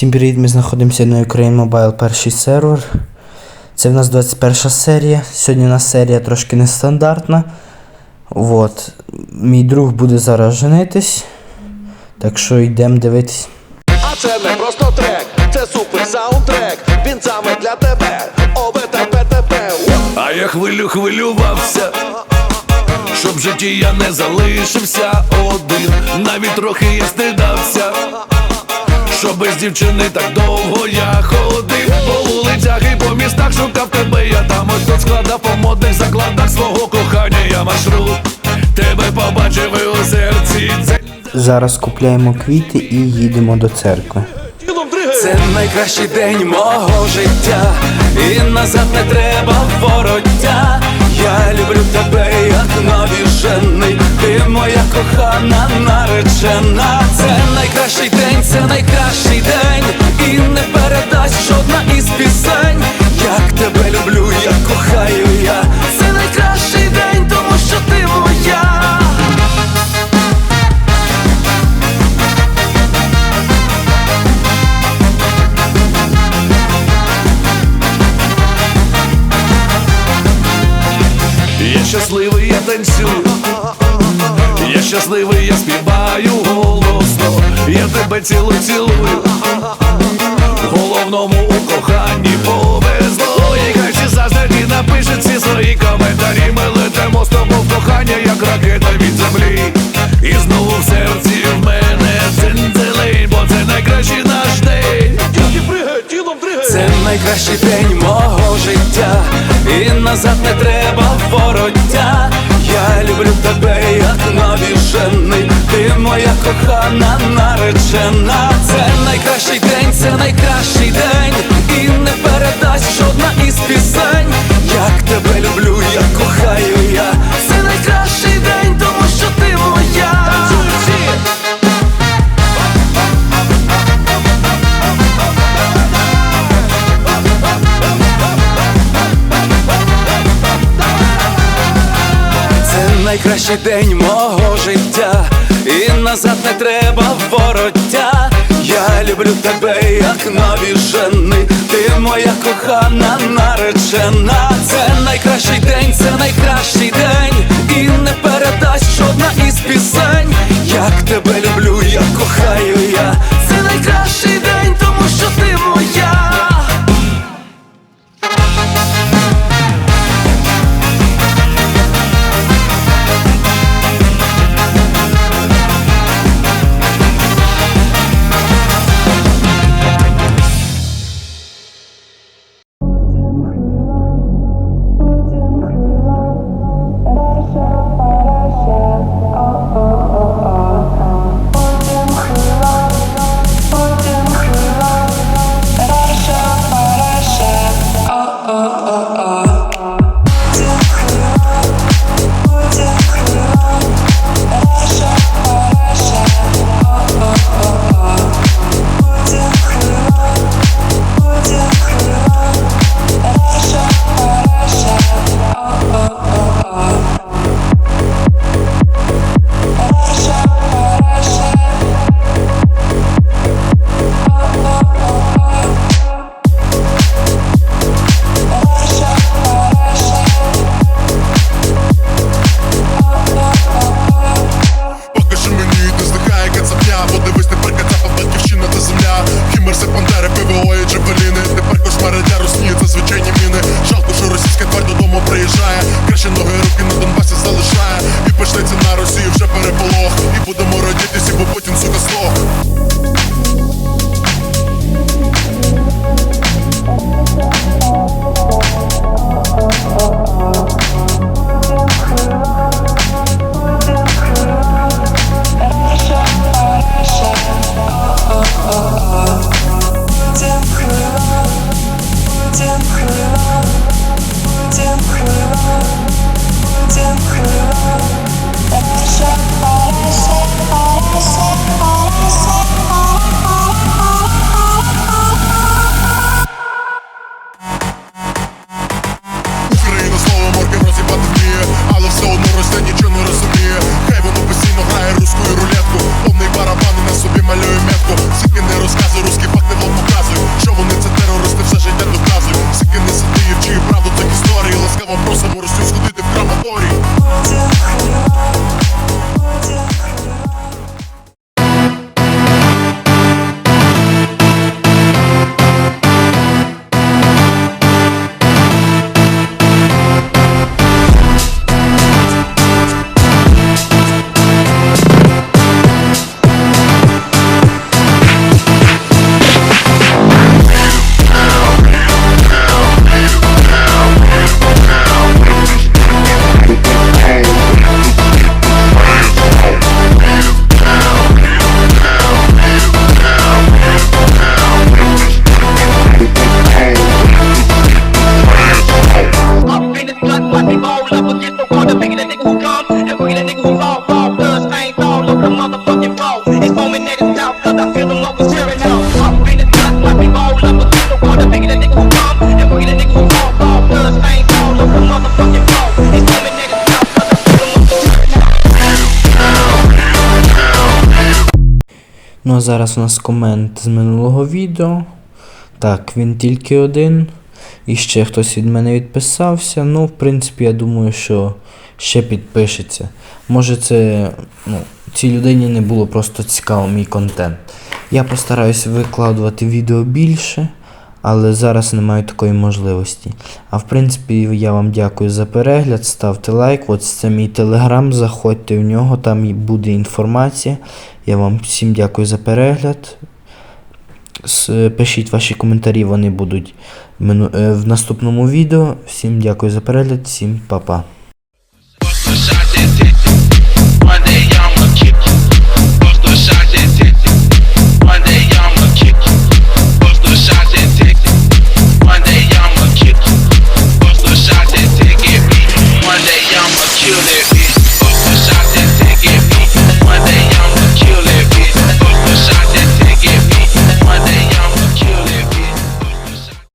Всім привіт, ми знаходимося на Ukraine Mobile перший сервер. Це в нас 21 серія. Сьогодні у нас серія трошки нестандартна. Вот. Мій друг буде зараз женитись. Так що йдемо дивитись. А це не просто трек, це супер саундтрек. Він саме для тебе. ОВТПТП. А я хвилю хвилювався, щоб в житті я не залишився один, навіть трохи я стидався, що без дівчини так довго я ходив по вулицях і по містах шукав тебе, я там ось тут складав по модних закладах свого кохання, я маршрут тебе побачив і у серці. Це Зараз купляємо квіти і їдемо до церкви. Це найкращий день мого життя, і назад не треба вороття. Я люблю тебе, як навіжений, ти моя кохана наречена. Це найкращий Я щасливий, я танцюю, я щасливий, я співаю голосно, я тебе цілу цілую. Головному у коханні повезло. І хай всі зазнаті напишуть всі свої коментарі. Ми летимо з тобою в кохання, як ракета від землі. І знову в серці в мене дзинь-дзелень, бо це найкращий наш день. Це найкращий день мого життя, і назад не треба вороття. Я люблю тебе, як навіжений, ти моя кохана наречена. Це найкращий день, це найкращий день, і не передасть жодна із пісень. Найкращий день мого життя, і назад не треба вороття. Я люблю тебе, як навіжений, ти моя кохана наречена. Це найкращий день, це найкращий день, і не передасть жодна із пісень. Як тебе люблю, як кохаю я. приїжджає Краще ноги Прямо зараз у нас комент з минулого відео. Так, він тільки один. І ще хтось від мене відписався. Ну, в принципі, я думаю, що ще підпишеться. Може, це ну, цій людині не було просто цікаво мій контент. Я постараюся викладувати відео більше, але зараз не маю такої можливості. А в принципі, я вам дякую за перегляд. Ставте лайк. От це мій телеграм. Заходьте в нього, там буде інформація. Я вам всім дякую за перегляд. Пишіть ваші коментарі, вони будуть е, в наступному відео. Всім дякую за перегляд, всім па-па.